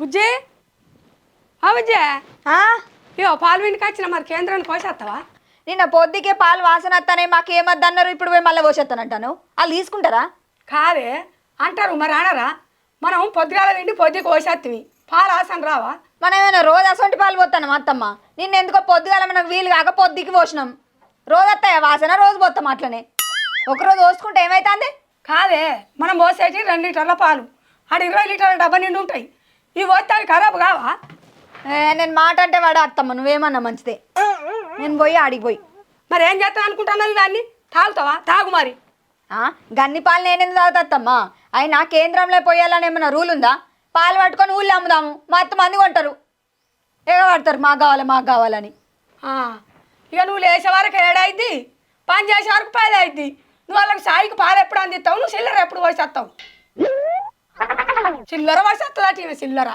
బుజ్జి? ఆ బుజ్జి? ఆ? ఇగో పాలు విండికి వచ్చిన మరి కేంద్రానికి పోసేస్తావా నిన్న పొద్దుకే పాలు వాసన వస్తానే మాకు ఏమద్దన్నారు ఇప్పుడు పోయి మళ్ళీ పోసేస్తానంటాను వాళ్ళు తీసుకుంటారా? కాదే అంటారు మరి అనరా మనం పొద్దుగాల తిండి పొద్దుకి పోసేస్తావి పాలు ఆసన రావా? మనం ఏమైనా రోజు అసొంటి పాలు పోతాను అత్తమ్మ? నిన్న ఎందుకో పొద్దుగాల మనకు వీలు కాక పొద్దుకి పోసినాం. రోజు వస్తాయా వాసన? రోజు పోతాం అట్లనే. ఒకరోజు పోసుకుంటే ఏమైతుంది? కాదే మనం పోసేటి రెండు లీటర్ల పాలు. ఆడ ఇరవై లీటర్ల డబ్బా నిండి ఉంటాయి ఇవి పోతే అవి ఖరాబ్ కావా? ఏ, నేను మాట అంటే వాడు అత్తమ్మ నువ్వేమన్నా మంచిదే. నేను పోయి ఆడికి పోయి. మరి ఏం చేస్తాను అనుకుంటున్నావు ఇవన్నీ? తాగుతావా? తాగు మరి. ఆ, గన్ని పాలు నేనెందుకు తాగుతాత్తమ్మా అయినా కేంద్రంలో పోయాలని ఏమైనా రూల్ ఉందా? పాలు పట్టుకొని ఊళ్ళో అమ్ముదాము మొత్తం మంది కొంటారు. ఎగబడతారు మాకు కావాలి మాకు కావాలని. ఆ, ఇక నువ్వు లేచే వరకు ఏడైద్ది పని చేసే వరకు పది అయిద్ది. నువ్వు వాళ్ళకి సాయికి పాలు ఎప్పుడు అందిస్తావు? నువ్వు చిల్లర ఎప్పుడు పోసేస్తావు చిల్లర పోసేస్తుందట ఈమె చిల్లర?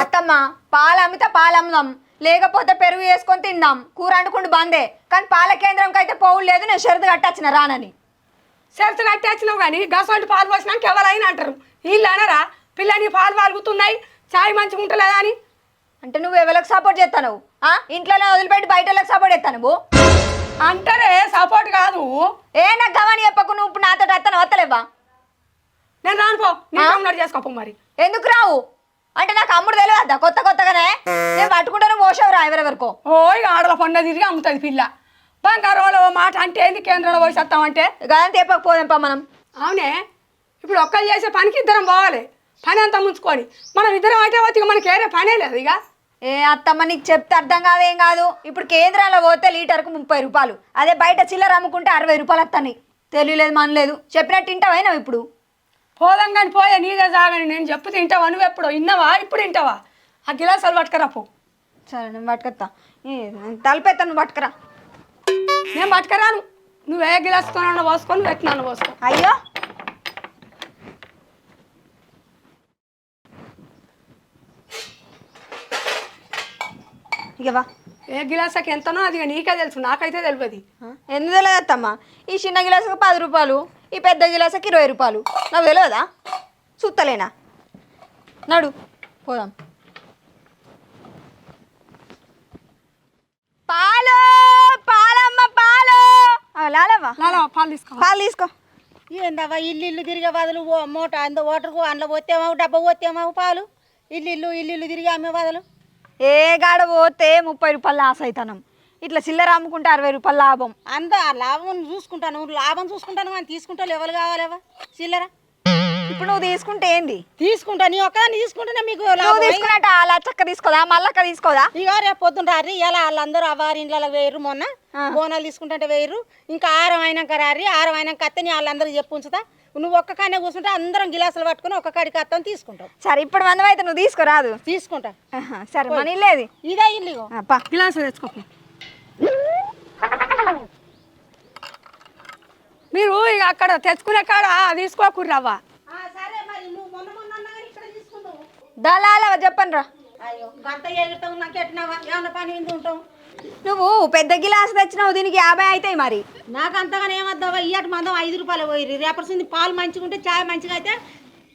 అత్తమ్మ పాలు అమ్మితే పాలు అమ్ముదాం లేకపోతే పెరుగు వేసుకొని తిందాం కూర వండుకుంటూ బందే. కానీ పాల కేంద్రంకి అయితే పోవుడు లేదు నేను షరతు కట్టొచ్చిన రానని. షరతు కట్టేచ్చినావు కానీ గసంటి పాలు పోసినాక ఎవరైనా అంటారు. వీళ్ళు అనరా? పిల్లని పాలు పాలుగుతున్నాయి చాయ్ మంచిగా ఉంటలేదా అని? అంటే నువ్వు ఎవరికి సపోర్ట్ చేస్తావు ఆ? ఇంట్లోనే వదిలిపెట్టి బయట వాళ్ళకి సపోర్ట్ చేస్తాను నువ్వు అంటారే సపోర్ట్ కాదు. ఏ నాకు గమని చెప్పకు నువ్వు ఇప్పుడు నాతో వస్తాను వస్తలేవా నేను రాను పో. నీ ఉన్నట్టు చేసుకోపో మరి. ఎందుకు రావు? అంటే నాకు అమ్ముడు తెలియదా? కొత్త కొత్తగానే? నేను పట్టుకుంటాను పోసావురా ఎవరెవరికో. ఓ ఇక ఆడల పండుగ తిరిగి అమ్ముతుంది పిల్ల. బంగారం మాట అంటే ఏంది? కేంద్రంలో పోసేస్తామంటే గదని తెప్పకపోదాంపా మనం. అవునే? ఇప్పుడు ఒక్కరు చేసే పనికి ఇద్దరం పోవాలి. పని అంతా ముంచుకొని. మనం ఇద్దరం అయితే పోతే ఇక మనకి ఏరే పనే లేదు ఇక. ఏ అత్తమ్మ నీకు చెప్తే అర్థం కాదేం కాదు. ఇప్పుడు కేంద్రాల్లో పోతే లీటర్కు ముప్పై రూపాయలు. అదే బయట చిల్లర అమ్ముకుంటే అరవై రూపాయలు వస్తాయి తెలియలేదు మనలేదు. చెప్పినట్టు తింటావైనా ఇప్పుడు? పోదాం కానీ పోయే నీదే జాగని నేను చెప్పు తింటావా? నువ్వు ఎప్పుడు విన్నావా? ఇప్పుడు వింటావా ఆ గిలాసాలు పట్టుకరా పో. సరే నేను పట్టుకొస్తా. తలపెత్తాను పట్టుకురా. నేను పట్టుకరాను. నువ్వు ఏ గిలాసుతో పోసుకొని పెట్టినాను పోసుకో. అయ్యో! ఇక వా. ఏ గిలాసకి ఎంతనో అది ఇక నీకే తెలుసు నాకైతే తెలియదు ఎందుకు తెలియదు అత్తమ్మ ఈ చిన్న గిలాసుకు పది రూపాయలు. ఈ పెద్ద గిలాసుకి ఇరవై రూపాయలు. నాకు తెలియదా చూస్తలేనా నడు పోదాం. పాలు పాలమ్మ పాలు. లాలవ్వ. పాలు తీసుకో. పాలు తీసుకో. ఏందవ్వ ఇల్లు ఇల్లు తిరిగే బదులు ఓ మూట అంద ఓటర్కు అందులో పోతేమావు డబ్బా పోతేమావు పాలు. ఇల్లు ఇల్లు ఇల్లు ఇల్లు తిరిగి అమ్మే బదులు. ఏ గాడ పోతే ముప్పై రూపాయలు లాస్ అవుతానం ఇట్లా చిల్లర అమ్ముకుంటే అరవై రూపాయలు లాభం. అంద లాభం చూసుకుంటాను లాభం చూసుకుంటాను కానీ తీసుకుంటా ఎవరు కావాలేవా? చిల్లర? ఇప్పుడు నువ్వు తీసుకుంటే ఏంది? తీసుకుంటా నీ ఒక్కదాన్ని తీసుకుంటేనే మీకు నువ్వు లాభం తీసుకున్నట్టు ఆ లచ్చక్క తీసుకోదా మల్లక్క తీసుకోదా? ఇక రేపు పొద్దున రారి ఇలా వాళ్ళందరూ అవ్వారి ఇంట్లో వేయరు మొన్న. బోనాలు తీసుకుంటే వేయరు ఇంకా ఆరం అయినాక రారి ఆరం అయినాక అత్తే నీ వాళ్ళందరూ చెప్పు ఉంచుతా. నువ్వు ఒక్క కాడనే కూర్చుంటే అందరం గిలాసులు పట్టుకుని ఒక్క కాడికి అత్తం తీసుకుంటావు సరే ఇప్పుడు మందం అయితే నువ్వు తీసుకోరాదు. తీసుకుంటా. ఆహా, సరే మన ఇల్లేది. ఇదే ఇల్లు ఇగో. అప్పా గిలాసు తెచ్చుకో. మీరు ఇక అక్కడ తెచ్చుకునే కాడ తీసుకోకూడదు రవ్వ సరే మరి నువ్వు మొన్న మొన్న అన్నా కానీ ఇక్కడ తీసుకుంటావు దళాల చెప్పండి రా నువ్వు పెద్ద గిలాస్ తెచ్చినావు దీనికి యాభై అవుతాయి మరి. నాకు అంతగానే ఏమద్దావా? ఇయ్యటి మందం ఐదు రూపాయలు పోయి రేపర్సింది పాలు మంచిగా ఉంటే చాయ్ మంచిగా అయితే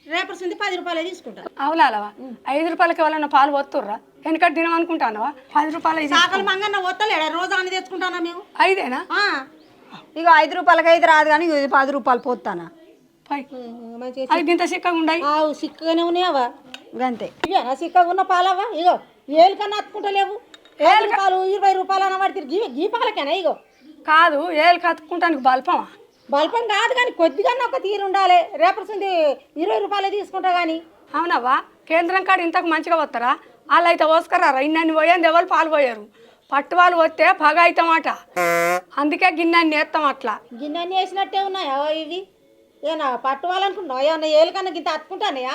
రేపర్సింది పది రూపాయలే తీసుకుంటా. అవులాలవా ఐదు రూపాయలకి ఎవరన్నా పాలు వస్తుర్రా వెనకటి దినం అనుకుంటానవా? పది రూపాయలు ఇది సాకలు మంగన్న వత్తలేడా రోజు అన్ని తెచ్చుకుంటానా మేము? ఐదేనా. ఇక ఐదు రూపాయలకి అయితే రాదు కానీ ఇది పది రూపాయలు పోతానా? అవి ఇంత చిక్కగా ఉండయి. సిక్కగానే ఉన్నాయవా? గంతే. ఇవేనా సిక్కగా ఉన్న పాలవా ఇగో ఏళ్ళు కన్నా అత్తుకుంటలేవు ఏళ్ళు పాలు ఇరవై రూపాయలు అన్న పడితే గీ గీ పాలకేనా ఇగో? కాదు ఏళ్ళు కత్తుకుంటానికి బల్పమా? బల్పం కాదు కానీ కొద్దిగా ఒక తీరు ఉండాలి. రేపర్సింది ఇరవై రూపాయలే తీసుకుంటా కానీ అవునవ్వా? కేంద్రం కాడ ఇంతకు మంచిగా వస్తారా వాళ్ళు అయితే పోసుకరారా? ఇన్నన్ని పోయింది ఎవరు పాలు పోయారు. పట్టు వాళ్ళు వస్తే పగ అవుతామట అందుకే గిన్నెన్ని వేస్తాం అట్లా. గిన్నె అన్ని వేసినట్టే ఉన్నాయా ఇవి? ఏనా పట్టుకోవాలనుకుంటున్నావా ఏమన్నా ఏళ్ళకన్నా గింత అత్తుకుంటానయా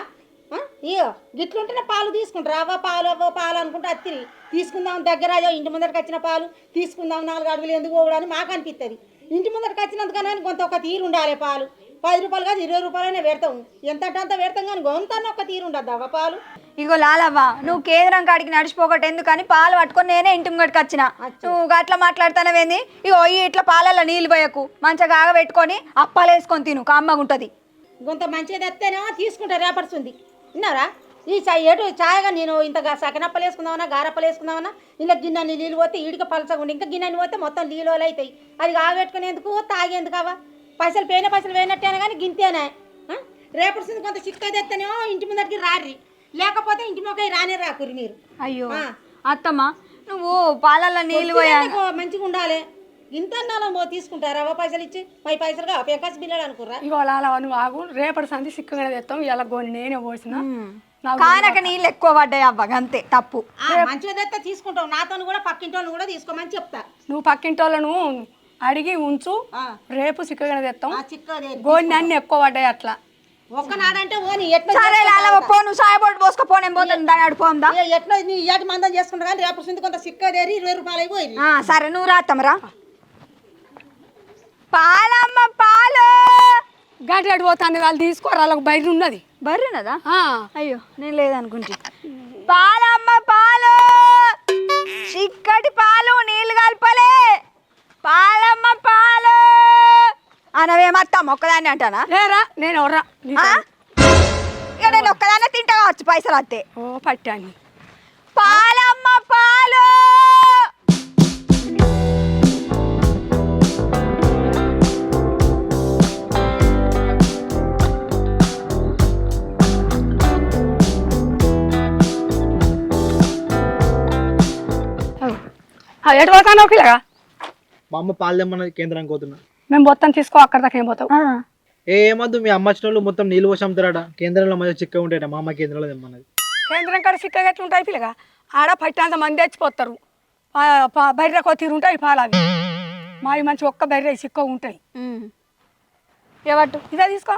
ఇయో గిట్లుంటేనే పాలు తీసుకుంటారు. అవ్వ పాలు అవ్వ పాలు అనుకుంటే అత్తిరి తీసుకుందాం దగ్గర అయ్యో ఇంటి ముందరికి వచ్చిన పాలు తీసుకుందాం నాలుగు అడుగులు ఎందుకు పోవడానికి మాకు అనిపిస్తుంది ఇంటి ముందరికి వచ్చినందుకన్నా కొంత ఒక తీరు ఉండాలి పాలు. పది రూపాయలు కాదు ఇరవై రూపాయలైనా పెడతాం. ఎంత అంటే అంత పెడతాం కానీ గొంత ఒక తీరు ఉండద్దు అవ్వ పాలు? ఇగో లాలవ్వ నువ్వు కేంద్రం కాడికి నడిచిపోకట ఎందుకని పాలు పట్టుకొని నేనే ఇంటి ముంగడికి వచ్చిన. నువ్వు అట్లా మాట్లాడుతానవేంది? ఇగో ఈ ఇట్లా పాలల్లో నీళ్ళు పోయకు. మంచిగా ఆగబెట్టుకొని అప్పాలు వేసుకొని తిను కమ్మగా ఉంటుంది కొంత మంచిగా తెస్తేనేమో తీసుకుంటా రేపడుతుంది విన్నారా? ఈ చాయ్ ఏటు చాయగా నేను ఇంత సకనప్పలు వేసుకుందామన్నా గారప్పలు వేసుకుందామన్నా ఇలా గిన్నెని నీళ్ళు పోతే ఈడికి పలసగా ఉండి ఇంకా గిన్నెని పోతే మొత్తం నీళ్ళు అవుతాయి అది ఆగబెట్టుకునేందుకు తాగేందుకు కావా పైసలు పోయిన పైసలు పోయినట్టేనా కానీ గింతేనే? ఆ? రేపటి కొంత చిక్క తెత్తనేమో ఇంటి ముందరికి రారి లేకపోతే ఇంటి మొక్క రానే రాకురి మీరు. అయ్యో. అత్తమ్మ నువ్వు పాలల్లో నీళ్ళు మంచిగా ఉండాలి? ఇంత అన్నాలం తీసుకుంటారా? అవ పైసలు ఇచ్చి పై పైసలుగా పెంకాసి బిల్లలు అనుకుర్రా? ఇగో అలా నువ్వు ఆగు. రేపటి సంధి సిక్కుగా తెస్తాం. ఇలా గోని నేనే పోసిన నాకు కానక నీళ్ళు ఎక్కువ పడ్డాయి అవ్వ అంతే తప్పు. ఆ, మంచిగా తెస్తే తీసుకుంటాం. నాతో కూడా పక్కింటి కూడా తీసుకోమని చెప్తా. నువ్వు పక్కింటి వాళ్ళను అడిగి ఉంచు. రేపు సిక్కుగా తెస్తాం గోని అన్ని ఎక్కువ పడ్డాయి అట్లా. ఒక్కనాడంటే ఓని ఎట్లా సరే అలా పో నువ్వు సాయబోటు పోసుకోపో నేను పోతాను దాని అడిపోందా ఏ- ఎట్లా నీ ఏటి మందం చేసుకుంటా కానీ రేపు నుంచి కొంత సిక్కదేరి ఇరవై రూపాయలు అయిపోయింది సరే నువ్వు రాత్తమ్మరా పాలమ్మ పాలు! గట్టి పోతాను వాళ్ళు తీసుకోరు వాళ్ళకి బయట ఉన్నది. బర్రెనదా ఆ, అయ్యో నేను లేదనుకుంటే. పాలమ్మ పాలు! చిక్కటి పాలు నీళ్ళు కలపలే! పాలమ్మ పాలు! అనవేమత్తాం ఒక్కదాన్ని అంటానా? ఏరా నేను ఎవరా ఆ? ఇక నేను ఒక్కదాన్నే తింటా కావచ్చు పైసలు వస్తే ఓ పట్టాని. పాలమ్మ పాలు! ఎటు పోతాను ఒకలాగా మా అమ్మ పాలు తెమ్మన్నది కేంద్రానికి పోతున్నా? మేము మొత్తం తీసుకో అక్కడ దాకా ఏం పోతావు? ఏ ఏమద్దు మీ అమ్మ వచ్చిన వాళ్ళు మొత్తం నీళ్ళు పోసి అమ్ముతారట కేంద్రంలో మంచిగా చిక్క ఉంటాయట మా అమ్మ కేంద్రంలో తెమ్మన్నది. కేంద్రం కాడ ఎట్లా ఉంటాయి పిల్లగా? ఆడ పట్టినంత మంది తెచ్చిపోతారు బర్రె కొత్తిరు ఉంటాయి పాలు అవి. మావి మంచి ఒక్క బర్రె సిక్క ఉంటాయి. ఎవట్టు ఇదే తీసుకో.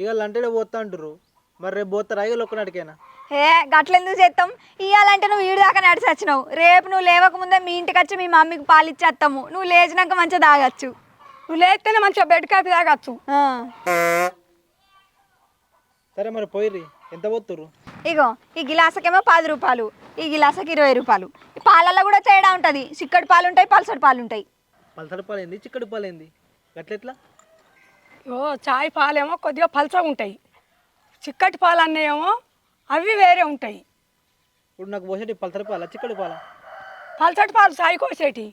ఇక లంటే పోతా అంటారు మరి రేపు పోతారా ఇక ఒక్కనాటికైనా ఏ గట్లెందుకు చేస్తాం ఇవ్వాలంటే నువ్వు ఈడు దాకా నడిచి వచ్చినావు. రేపు నువ్వు లేవకముందే మీ ఇంటికి వచ్చి మీ మమ్మీకి పాలు ఇచ్చేస్తాము నువ్వు లేచినాక మంచిగా తాగచ్చు. నువ్వు లేస్తేనే మంచిగా బెడ్ కాపీ తాగచ్చు. ఆ. సరే మరి పోయిర్రి. ఎంత పోతురు ఇగో ఈ గిలాసకేమో పది రూపాయలు. ఈ గిలాసకి ఇరవై రూపాయలు. ఈ పాలల్లో కూడా తేడా ఉంటుంది. చిక్కటి పాలు ఉంటాయి పల్సటి పాలు ఉంటాయి పలసడి పాలు ఏంది చిక్కడి పాలు ఏంది గట్లెట్లా? ఓ చాయ్ పాలేమో కొద్దిగా పల్చగా ఉంటాయి. చిక్కటి పాలు అన్నయేమో అవి వేరే ఉంటాయి. ఇప్పుడు నాకు పోసేటి పలసడి పాల చిక్కడి పాల? పల్చటి పాలు చాయ్ కోసేటి.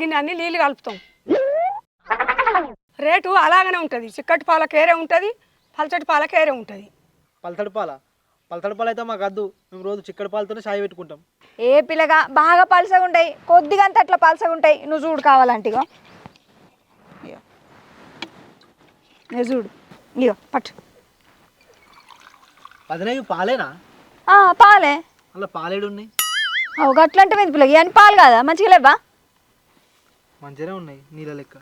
గిన్నె అన్ని నీళ్ళు కలుపుతాం. రేటు అలాగనే ఉంటుంది. చిక్కటి పాలకి వేరే ఉంటుంది పల్చటి పాలకి వేరే ఉంటుంది. పలసడి పాల? పలసడి పాలు అయితే మాకు వద్దు. మేము రోజు చిక్కడి పాలతోనే చాయ్ పెట్టుకుంటాం. ఏ పిల్లగా బాగా పలసగా ఉంటాయి. కొద్దిగా అంత అట్లా పలసగా ఉంటాయి. నువ్వు చూడు కావాలంటే. ఇగో చూడు. ఇగో పట్టు. పదినవి పాలేనా? ఆ, పాలే. అలా పాలేడు ఉన్నాయి అవు గట్లంటే మెంతి పిల్లగా అని పాలు కాదా? మంచిగా లేవా మంచిగానే ఉన్నాయి నీళ్ళ లెక్క.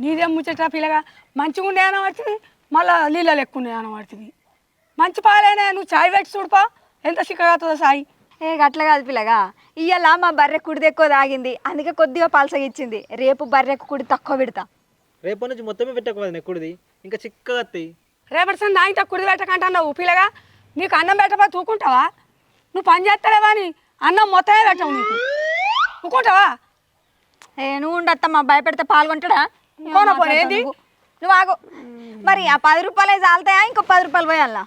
నీదేం ముచ్చట పిల్లగా? మంచిగా ఉండే అనబడుతుంది మళ్ళీ నీళ్ళలు ఎక్కువ ఉన్నాయి అనబడుతుంది మంచి పాలైనా నువ్వు చాయ్ పెట్టి చూడుపా. ఎంత అవుతుందో సాయి. ఏ గట్ల కాదు పిల్లగా. ఇయ్యాల మా బర్రె కుడిది ఎక్కువ తాగింది. అందుకే కొద్దిగా పలసగా ఇచ్చింది రేపు బర్రెకు కుడి తక్కువ పెడతా. రేపటి నుంచి మొత్తమే పెట్టకపోయింది ఎక్కుడిది ఇంకా చిక్కగా వస్తాయి. రేపటి సంది ఆయన కుడి పెట్టకంటున్నావు పిల్లగా? నీకు అన్నం పెట్టబా తూకుంటావా? నువ్వు పని చేస్తలేవా అని అన్నం మొత్తమే పెట్టవు నీకు. తూకుంటావా? ఏ నువ్వు ఉండత్తమ్మా భయపెడితే పాల్గొంటాడా? పోనా పోనీ, ఏంది? నువ్వు. ఆగు. మరి ఆ పది రూపాయలు చాలుతాయా ఇంకో పది రూపాయలు పోయాలా?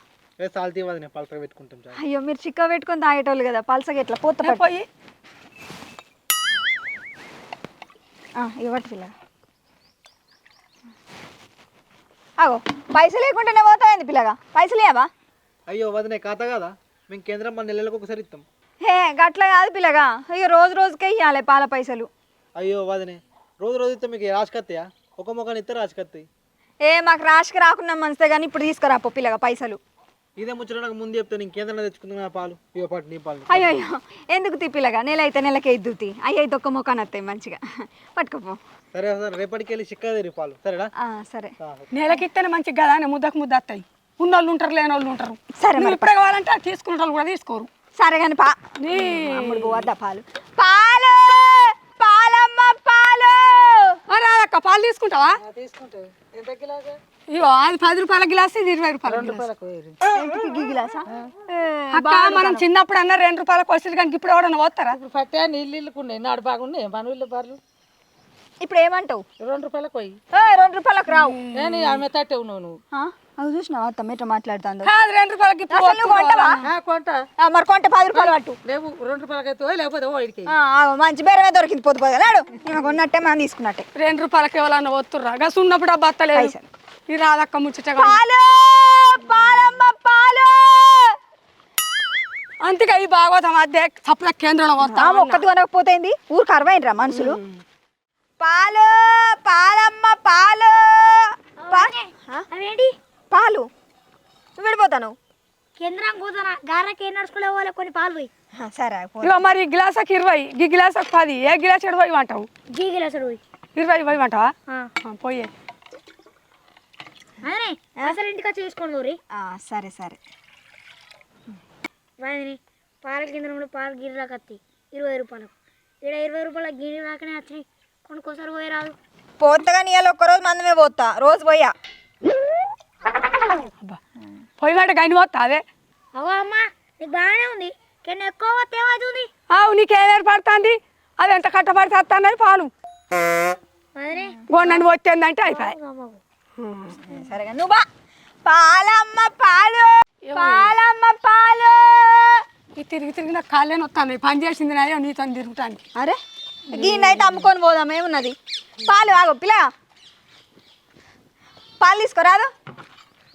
అయ్యో మీరు చిక్క పెట్టుకొని తాగేటోళ్ళు కదా పలసగా ఎట్లా పోత పోయి. ఇవ్వటి పిల్ల అగో పైసలు లేకుండానే పోతాయింది పిల్లగా? పైసలు ఏవా అయ్యో వదినే ఖాతా కదా? మేము కేంద్రం మన నెలలకు ఒకసారి ఇస్తాం హే గట్ల కాదు పిల్లగా. ఇక రోజు రోజుకే ఇవ్వాలి పాల పైసలు. అయ్యో వదినే రోజు రోజు ఇస్తే మీకు రాసుకత్తయా ఒక మొక్కని ఇస్తే రాసుకత్తాయి ఏ మాకు రాశికి రాకుండా మంచిదే కానీ ఇప్పుడు తీసుకురా పో పిల్లగా పైసలు. ఇదే ముచ్చట నాకు ముందు చెప్తే నేను కేంద్రంలో తెచ్చుకుంటున్నా పాలు. ఇగో పాటు నీ పాలు. అయ్యో అయ్యో ఎందుకు తిప్పిలగా నెల అయితే నెలకే ఇద్దుతి అయ్యి అయితే ఒక్క మొక్కని వస్తాయి మంచిగా. పట్టుకోపో. సరే సరే రేపటికి వెళ్ళి చిక్కదేరి పాలు. సరేనా? ఆ, సరే. ఆ, నెలకిస్తేనే మంచిగా కదా అని ముద్దకు ముద్ద వస్తాయి ఉన్నోళ్ళు ఉంటారు లేని వాళ్ళు ఉంటారు. సరే నువ్వు మరి ఇప్పుడే కావాలంటే తీసుకునే వాళ్ళు కూడా తీసుకోరు. సరే కానీ పా. నీ అమ్ముడు పోవద్దా పాలు. పాలు! పాలమ్మ పాలు! ఆ రాదక్క పాలు తీసుకుంటావా? ఇగో అది పది రూపాయల గ్లాస్ ఇది ఇరవై రూపాయల గ్లాస్. ఏ, అక్క మనం చిన్నప్పుడు అన్న రెండు రూపాయలకు వచ్చేది కానీ ఇప్పుడు ఎవడన్నా పోతారా? పట్టే నీళ్ళు ఇల్లుకున్నాయి. నాడు బాగున్నాయి. పనులు బర్రెలు. ఇప్పుడు ఏమంటావు? రెండు రూపాయలకు పోయి. ఏ, రెండు రూపాయలకు రావు. నేను ఆమె తట్టేవు నువ్వు. ఆ? అవి చూసినావా? ఎట్లా మాట్లాడుతుందో. కాదు రెండు రూపాయలకి ఇప్పుడు అసలు నువ్వు కొంటావా? కొంట. ఆ, మరి కొంటే పది రూపాయలు పట్టు. రేపు రెండు రూపాయలకైతే లేకపోతే ఓ ఇడికి ఆ, ఆ, మంచి బేరమే దొరికింది పొద్దు పొద్దు నాడు నేను కొన్నట్టే మనం తీసుకున్నట్టే. రెండు రూపాయలకి ఎవరన్నా వస్తుర్రా గా సున్నప్పుడు ఆ బత్తలేదు పైసలు. ఈ రాదక్క ముచ్చటగా పాలు! పాలమ్మ పాలు! అందుకే ఈ భాగవతం అదే సప్ల కేంద్రంలో వస్తా ఆమె ఒక్కటి కొనకపోతేంది ఊరు కరవైనరా మనుషులు? పాలు! పాలమ్మ పాలు! పా- ఆ? అవేంటి? పాలు. నువ్వు వెళ్ళిపోతాను. కేంద్రం కూతున గారకి ఏం నడుచుకునే వాళ్ళ కొన్ని పాలు పోయి. సరే. ఇక మరి ఈ గిలాసకి ఇరవై ఈ గిలాసకి పది ఏ గిలాస్ పోయి అంటావు? జీగిల అసలు పోయి ఇరవై పోయి అంటావా? పోయే. అదే అసలు ఇంటికి వచ్చి తీసుకోండి ఊరి ఆ, సరే సరే. వాదిని పాల కేంద్రంలో పాలు గిరి కత్తి ఇరవై రూపాయలకు. ఇక్కడ ఇరవై రూపాయల గిరి రాకనే వచ్చినాయి కొనుక్కోసారి పోయి రాదు. పోతగా నీ ఒక్కరోజు మందమే పోతా. రోజు పోయా. అబ్బా. పోయి మాట గని పోతా అదే అవో అమ్మ నీకు బాగానే ఉంది. కానీ ఎక్కువ ఏమవుతుంది? నీకేం ఏర్పడుతుంది? అది ఎంత కట్టబడి పాలు. గొండని వచ్చిందంటే అయిపోయి సరేగా నువ్వు బా. పాలమ్మ పాలు. పాలమ్మ పాలు. ఈ తిరిగి తిరిగి నాకు కాళ్ళని వస్తాను పని చేసింది నాయో నీతో తిరుగుతానికి. అరే గిన్నైతే అమ్ముకొని పోదాం ఏమున్నది? పాలు ఆగు పిల్ల పాలు తీసుకోరాదు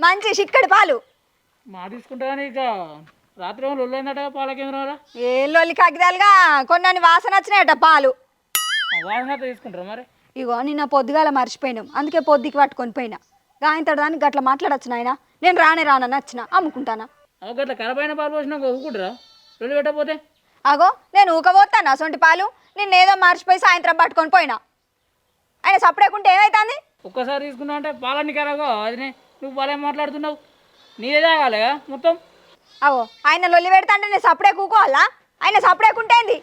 మంచి చిక్కడి పాలు. మా తీసుకుంటా ఇక. రాత్రి లొల్లైందట పాల కేంద్రంలో ఏ లొల్లి కాగితాలుగా కొన్ని వాసన వచ్చినాయట పాలు. వాడినైతే తీసుకుంటారా మరి? ఇగో నిన్న పొద్దుగాల మర్చిపోయినాం. అందుకే పొద్దుకి పట్టుకొని పోయినా. గాయంతడు దానికి గట్ల మాట్లాడచ్చు నాయన. నేను రానే రానని వచ్చిన. అమ్ముకుంటానా? గట్ల కరపైన పాలు పోసినాక ఊరుకుంటారా? లొల్లి పెట్టకపోతే? అగో నేను ఊకపోతాను అసొంటి పాలు? నిన్నేదో మర్చిపోయి సాయంత్రం పట్టుకొని పోయినా. ఆయన సపరేకుంటే ఏమవుతుంది ఒక్కసారి తీసుకున్నావు అంటే పాలన్నీ కరాగో అది నువ్వు పాలేం మాట్లాడుతున్నావు. నీదే తాగాలిగా మొత్తం? అవో ఆయన లొల్లి పెడతా అంటే నేను సపడే కూకోవాలా? ఆయన సపడేకుంటేంది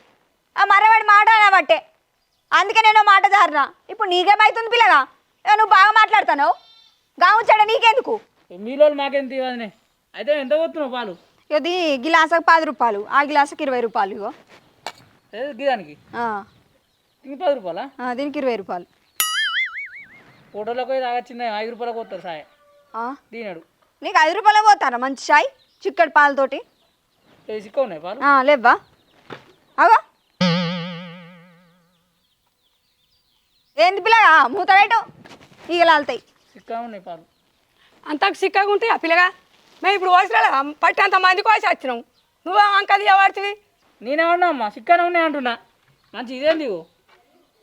ఆ మరవాడి మాట అనబట్టే. అందుకే నేను మాట జారినా. ఇప్పుడు నీకేమైతుంది పిల్లగా? ఏ నువ్వు బాగా మాట్లాడుతావు గాముచ్చాడ నీకెందుకు? మీలో మాకేం తీవదినే అయితే ఎంత పోతున్నావు పాలు? ఇది గిలాసకు పది రూపాయలు ఆ గిలాసకి ఇరవై రూపాయలు ఇగో. ఏది గిదానికి ఆ, ఇంక పది రూపాయలా? ఆ, దీనికి ఇరవై రూపాయలు. ఫోటోలకు పోయి తాగొచ్చింది ఐదు రూపాయలకు పోతారు సాయ. ఆ, దీనాడు నీకు ఐదు రూపాయలు పోతారా మంచి చాయ్? చిక్కడి పాలతోటి? ఉన్నాయి పాలు? ఆ, లేవ్వా? అగో ఏంది పిల్లగా? మూత పెట్టు. ఈగలు ఆలుతాయి. సిక్క ఉన్నాయి పాలు. అంతకు సిక్కగా ఉంటాయి ఆ పిల్లగా? మేము ఇప్పుడు వచ్చినా పట్టి అంత మందికి వచ్చి వచ్చినాం. నువ్వు అంకది ఎవరివి నేనేమన్నా అమ్మా సిక్కనే ఉన్నాయి అంటున్నా. మంచి ఇదేంది ఇగో?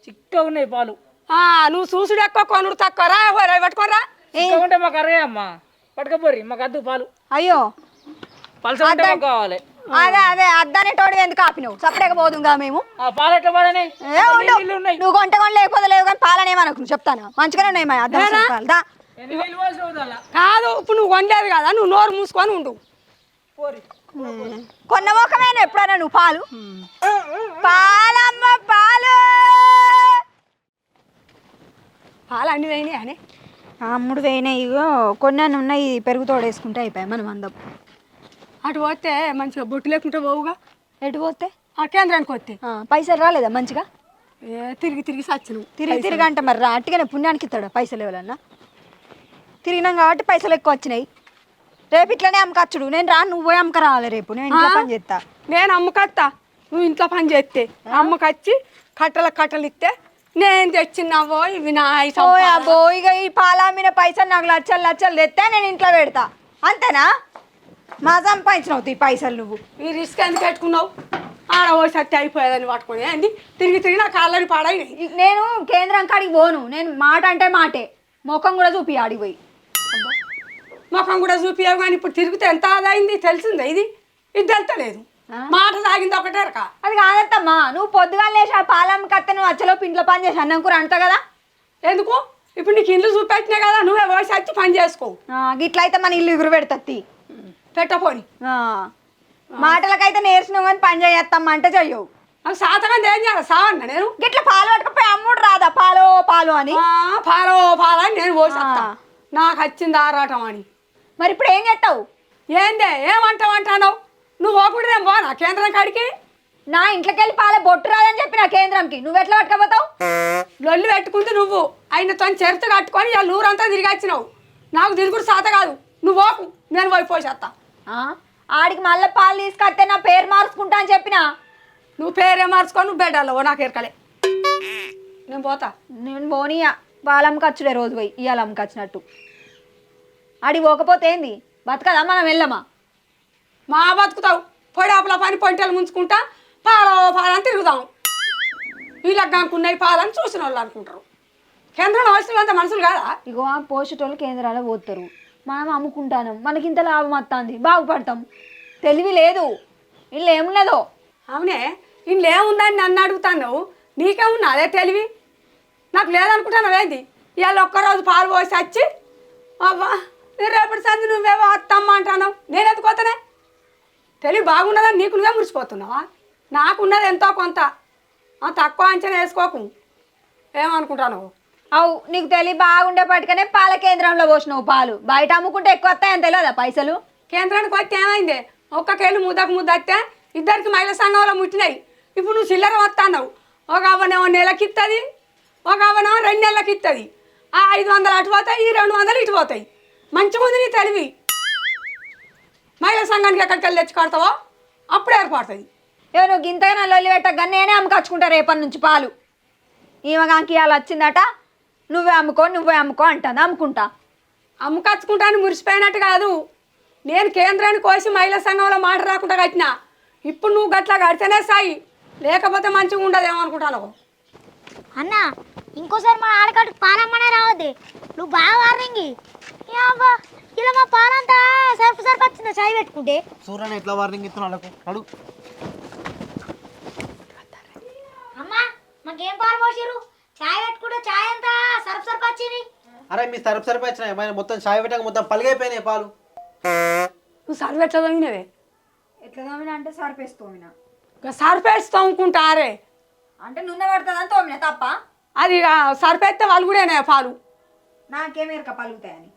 చిక్కగా ఉన్నాయి పాలు. ఆ, నువ్వు చూసుడు ఎక్కువ కొనుడు తక్కువ. రా ఎవరు పట్టుకోరా చిక్కగా ఉంటే మాకు అరగే అమ్మా. పట్టుకపోరి మాకు అద్దు పాలు. అయ్యో. పలస ఉంటే మాకు కావాలి. అదే అదే అద్దానే తోడు ఎందుకు ఆపినావు? సపరేట్ పోదుగా మేము. ఆ పాలు ఎట్లా పడని? ఏ ఉండు. నువ్వు కొంట కొని లేకపోతే లేవు కానీ పాలనేమనకు చెప్తాను? మంచిగానే ఉన్నాయి మా అద్దం పాలు. దా. ఎన్ని కాదు ఇప్పుడు నువ్వు వండేది కదా నువ్వు నోరు మూసుకొని ఉండు. పోరి కొన్న మొక్కమేనా ఎప్పుడైనా నువ్వు పాలు? పాలమ్మ పాలు! పాలు అన్ని అని. అమ్ముడు వేయినాయి ఇగో కొన్ని ఉన్నాయి పెరుగు తోడేసుకుంటే అయిపోయాయి మనం అందం. అటు పోతే మంచిగా బొట్టు లేకుంటే పోవుగా? ఎటు పోతే? ఆ కేంద్రానికి వస్తే ఆ, పైసలు రాలేదా మంచిగా? ఏ తిరిగి తిరిగి సచ్చిను తిరిగి తిరిగి అంటే మరి రా అట్టిగానే పుణ్యానికి ఇస్తాడు పైసలు ఎవరన్నా? తిరిగినాం కాబట్టి పైసలు ఎక్కువ వచ్చినాయి. రేపు ఇట్లనే అమ్మకచ్చుడు. నేను రా నువ్వు పోయి అమ్మక రావాలి రేపు. నేను ఇంట్లో పని చేస్తా. నేను అమ్మకత్తా. నువ్వు ఇంట్లో పని చేస్తే. అమ్మకచ్చి కట్టల కట్టలు ఇస్తే నేను తెచ్చినావో ఇవి నా ఐసం ఓ అబ్బో ఇక ఈ పాలామిన పైసలు నాకు లచ్చలు లచ్చలు తెస్తే నేను ఇంట్లో పెడతా. అంతేనా? మా సంపాదించినావు ఈ పైసలు నువ్వు. ఈ రిస్క్ ఎందుకు పెట్టుకున్నావు? ఆడ పోయి సత్తి అయిపోయేదని పట్టుకొని ఏంది? తిరిగి తిరిగి నాకు కాళ్ళని ఇ- నేను కేంద్రం కాడికి పోను. నేను మాట అంటే మాటే. ముఖం కూడా చూపి ఆడికి పోయి. ముఖం కూడా చూపియావు కానీ ఇప్పుడు తిరిగితే ఎంత ఆదాయింది తెలిసిందా ఇది? ఇది తెలుతలేదు. మాట సాగింది ఒకటే రక. అది కాదత్తమ్మా నువ్వు పొద్దుగా లేచి ఆ పాలమ్మ కత్త నువ్వు వచ్చలో ఇంట్లో పని చేసి అన్నం కూర అంటావు కదా? ఎందుకు? ఇప్పుడు నీకు ఇల్లు చూపెట్టినా కదా నువ్వే పోయి సచ్చి పని చేసుకో ఆ, గిట్లయితే మన ఇల్లు ఎగురు పెడతత్తి పెట్టపోని. మాటలకైతే నేర్చినావు కానీ పని చేయత్తమ్మా అంటే చెయ్యవు. సాతగా ఏం చేయాలి? సావన్న నేను? గిట్ల పాలు పట్టుకపోయి అమ్ముడు రాదా? పాలు పాలు అని? ఆ, పాలో పాలని నేను పోసేస్తా. నాకు వచ్చింది ఆరాటం అని. మరి ఇప్పుడు ఏం చేస్తావు? ఏందే? ఏమంటావు అంటావు నువ్వు ఒకటి నేను పోనా? కేంద్రం కాడికి? నా ఇంట్లోకి వెళ్ళి పాల బొట్టు రాదని చెప్పి నా కేంద్రంకి. నువ్వు ఎట్లా పట్టుకపోతావు? లొల్లి పెట్టుకుంది నువ్వు. ఆయనతో చెరుత కట్టుకొని ఇవాళ ఊరంతా తిరిగి వచ్చినావు. నాకు తిరుగుడు సాత కాదు. నువ్వు పోకు. నేను పోయి పోసేస్తా ఆ? ఆడికి మళ్ళీ పాలు తీసుకొస్తే నా పేరు మార్చుకుంటా అని చెప్పిన? నువ్వు పేరే మార్చుకో నువ్వు బెడ్డాలో నాకు ఎరకలే. నేను పోతా. నేను పోనీయా. పాలు అమ్మకచ్చుడే రోజు పోయి. ఇవాళ అమ్మకచ్చినట్టు. ఆడికి పోకపోతే ఏంది? బతకదా మనం వెళ్ళమా? మా బతుకుతావు. పొడాపుల పని పొంటలు ముంచుకుంటా పాల పాలని తిరుగుదాం. వీళ్ళకి కనుక్కున్నాయి పాలని చూసిన వాళ్ళు అనుకుంటారు. కేంద్రంలో వచ్చిన అంత మనుషులు కాదా? ఇగో ఆ పోషటోళ్ళు కేంద్రాలు పోతారు. మనం అమ్ముకుంటాను. మనకి ఇంత లాభం వస్తుంది బాగుపడతాం. తెలివి లేదు. వీళ్ళు ఏమున్నదో? అవునే. ఇంట్లో ఏముందని నన్ను అడుగుతాను నీకేమున్నా అదే తెలివి? నాకు లేదనుకుంటాను ఏంది? ఇవాళ ఒక్కరోజు పాలు పోసి వచ్చి అవ్వా రేపటి సంది నువ్వేవో అత్తమ్మ అంటున్నావు. నేను ఎత్తుకోతానే తెలివి బాగున్నదని నీకు నువ్వే మురిసిపోతున్నావా? నాకున్నది ఎంతో కొంత. తక్కువ అంచనా వేసుకోకు. ఏమనుకుంటాను? అవు నీకు తెలివి బాగుండేపటికనే పాల కేంద్రంలో పోసినావు పాలు. బయట అమ్ముకుంటే ఎక్కువ వస్తాయని తెలియదా పైసలు? కేంద్రానికి వస్తే ఏమైంది? ఒక్కకేళ్ళు ముద్దకు ముద్ద వస్తే ఇద్దరికి మహిళా సంఘంలో ముట్టినాయి. ఇప్పుడు నువ్వు చిల్లర వస్తాన్నావు ఒక అవ్వనేమో నెలకి ఇస్తుంది ఒక అవ్వనేమో రెండు నెలలకి ఇస్తుంది ఆ ఐదు వందలు అటు పోతాయి ఈ రెండు వందలు ఇటు పోతాయి. మంచిగా ఉంది నీ తెలివి. మహిళా సంఘానికి ఎక్కడికి వెళ్ళి తెచ్చి కడతావో అప్పుడు ఏర్పడుతుంది ఏ నువ్వు గింతగా లొల్లి పెట్టగా నేనే అమ్మకచ్చుకుంటా రేపటి నుంచి పాలు. ఈమెగానికి ఇవాళ వచ్చిందట నువ్వే అమ్ముకో నువ్వే అమ్ముకో అంటాను అమ్ముకుంటా. అమ్మకచ్చుకుంటాను మురిసిపోయినట్టు కాదు. నేను కేంద్రానికి కోసి మహిళా సంఘంలో మాట రాకుండా కట్టినా ఇప్పుడు నువ్వు గట్లా కడితేనే సాయి. లేకపోతే మంచిగా ఉండదు ఏమనుకుంటాను అన్న ఇంకోసారి మన ఆడకాడు పాలమ్మనే రావద్ది. నువ్వు బాగా వార్నింగి అబ్బా ఇలా మా పాలంతా సర్ఫ్ సర్ఫ్ వచ్చిందా? చాయ్ పెట్టుకుంటే. సూర్యని ఎట్లా వార్నింగ్ ఇస్తున్నావు వాళ్ళకు అడుగు. అమ్మా మాకేం పాలు పోసిరు చాయ్ పెట్టుకుంటే చాయ్ అంతా సర్ఫ్ సర్ఫ్ వచ్చింది. అరే మీ సరుపు సరిపోయి వచ్చినాయి. ఏమైనా మొత్తం చాయ్ పెట్టాక మొత్తం పలిగైపోయినాయి పాలు. నువ్వు సర్వెట్లా చదివినవే ఎట్లా తోమినా అంటే సరిపేసి తోమినా. ఇక సర్పేసి తోముకుంటారే అంటే నూనె పడుతుందని తోమినా తప్ప? అది ఇక సరిపెత్తే వాళ్ళు కూడా పాలు? నాకేం ఎరక పలుకుతాయని.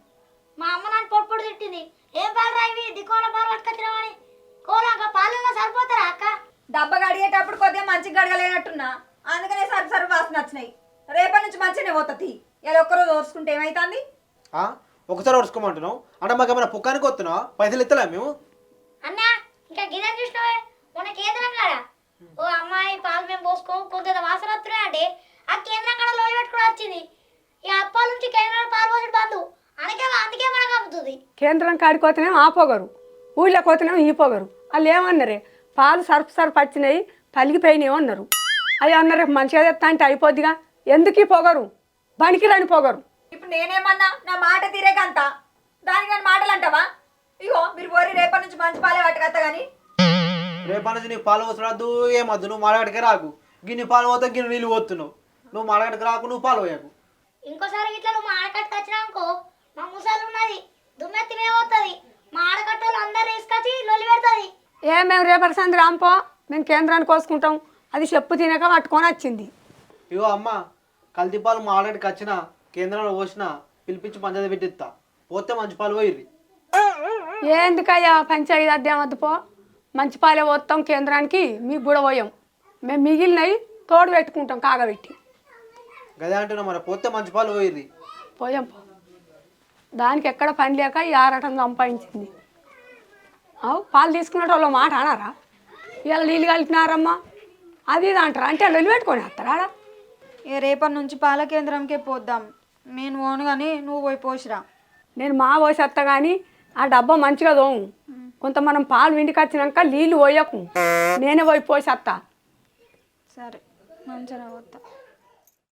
మా అమ్మ నన్ను పొట్టు పొట్టు తిట్టింది. ఏం పాలు రాయివి దిక్కువల పాలు పట్టుకొచ్చినావని. కోలాక పాలన్నా సరిపోతారా అక్క? డబ్బా గడిగేటప్పుడు కొద్దిగా మంచిగా గడగలేనట్టున్నా. అందుకనే సరి సరి వాసన వచ్చినాయి. రేపటి నుంచి మంచిగానే పోతుంది ఇలా ఒక్కరోజు ఓర్చుకుంటే ఏమైతుంది? ఆ? ఒకసారి ఒడుచుకోమంటున్నావు అంటే మాకు ఏమైనా పుక్కానికి వస్తున్నావా పైసలు ఎత్తలే మేము? అన్నా ఇంకా గిదం చూసినావే? మొన్న కేంద్రం కాడ? ఓ అమ్మాయి పాలు మేము పోసుకో కొంత వాసన వస్తున్నాయి అంటే ఆ కేంద్రం కాడ లోయ పెట్టుకుని వచ్చింది. ఈ అప్పాల నుంచి కేంద్రం పాలు పోసి బంధు. అందుకే అందుకే మనకు అమ్ముతుంది కేంద్రం కాడికి పోతేనేమో ఆ పొగరు ఊళ్ళోకి పోతేనేమో ఈ పొగరు. వాళ్ళు ఏమన్నారే? పాలు సర్ఫ్ సర్ఫ్ వచ్చినాయి పలిగిపోయినాయి అన్నారు. అవి అన్నారు రేపు మంచిగా తెస్తా అంటే అయిపోద్దిగా. ఎందుకు ఈ పొగరు? బనికి రాని పొగరు. ఇప్పుడు నేనేమన్నా నా మాట తీరేకంత? దానికి నేను మాటలు అంటావా? ఇగో మీరు పోరి రేపటి నుంచి మంచి పాలే పట్టుకత్తా కానీ రేపటి నుంచి నీకు పాలు పోసరాదు ఏమద్దు నువ్వు మాడగడికి రాకు. గిన్ని పాలు పోతే గిన్నె నీళ్ళు పోతున్నావు. నువ్వు మాడగడికి రాకు నువ్వు పాలు పోయాకు. ఇంకోసారి ఇట్లా నువ్వు మా ఆడకట్టుకు వచ్చినాకో మా ముసలు ఉన్నది దుమ్మెత్తి మేమవుతుంది మా ఆడకట్టోళ్ళు అందరు తీసుకొచ్చి లొల్లి పెడుతుంది. ఏ మేము రేపటి సంది రాంపో మేము కేంద్రానికి కోసుకుంటాం. అది చెప్పు తినక పట్టుకొని వచ్చింది. ఇగో అమ్మ కల్తీ పాలు మాడగడికి వచ్చిన కేంద్రంలో పోసిన పిలిపించి పంచాయతీ పెట్టిస్తా. పోతే మంచి పాలు పోయిర్రి. ఎందుకయ్యా పంచాయతీ అద్దెం పో. మంచి పాలే పోతాం కేంద్రానికి మీకు కూడా పోయాం. మేము మిగిలినవి తోడు పెట్టుకుంటాం కాగబెట్టి. గదే అంటున్నా మరి పోతే మంచి పాలు పోయిర్రి. పోయాం పో. దానికి ఎక్కడ పని లేక ఈ ఆరాటం సంపాదించింది. అవు పాలు తీసుకున్నట్టు వాళ్ళు మాట అనారా ఇలా నీళ్ళు కలిపినారమ్మా. అది ఇది అంటారా? అంటే లొల్లి పెట్టుకొని వస్తారా? ఇక రేపటి నుంచి పాల కేంద్రంకే పోద్దాం. నేను ఓను కానీ నువ్వు పోయి పోసిరా. నేను మా పోసేస్తా కానీ ఆ డబ్బా మంచిగా తోము. కొంత మనం పాలు ఇంటికి వచ్చినాక నీళ్ళు పోయకు. నేనే పోయి పోసేస్తా సరే మంచిగా పోతా.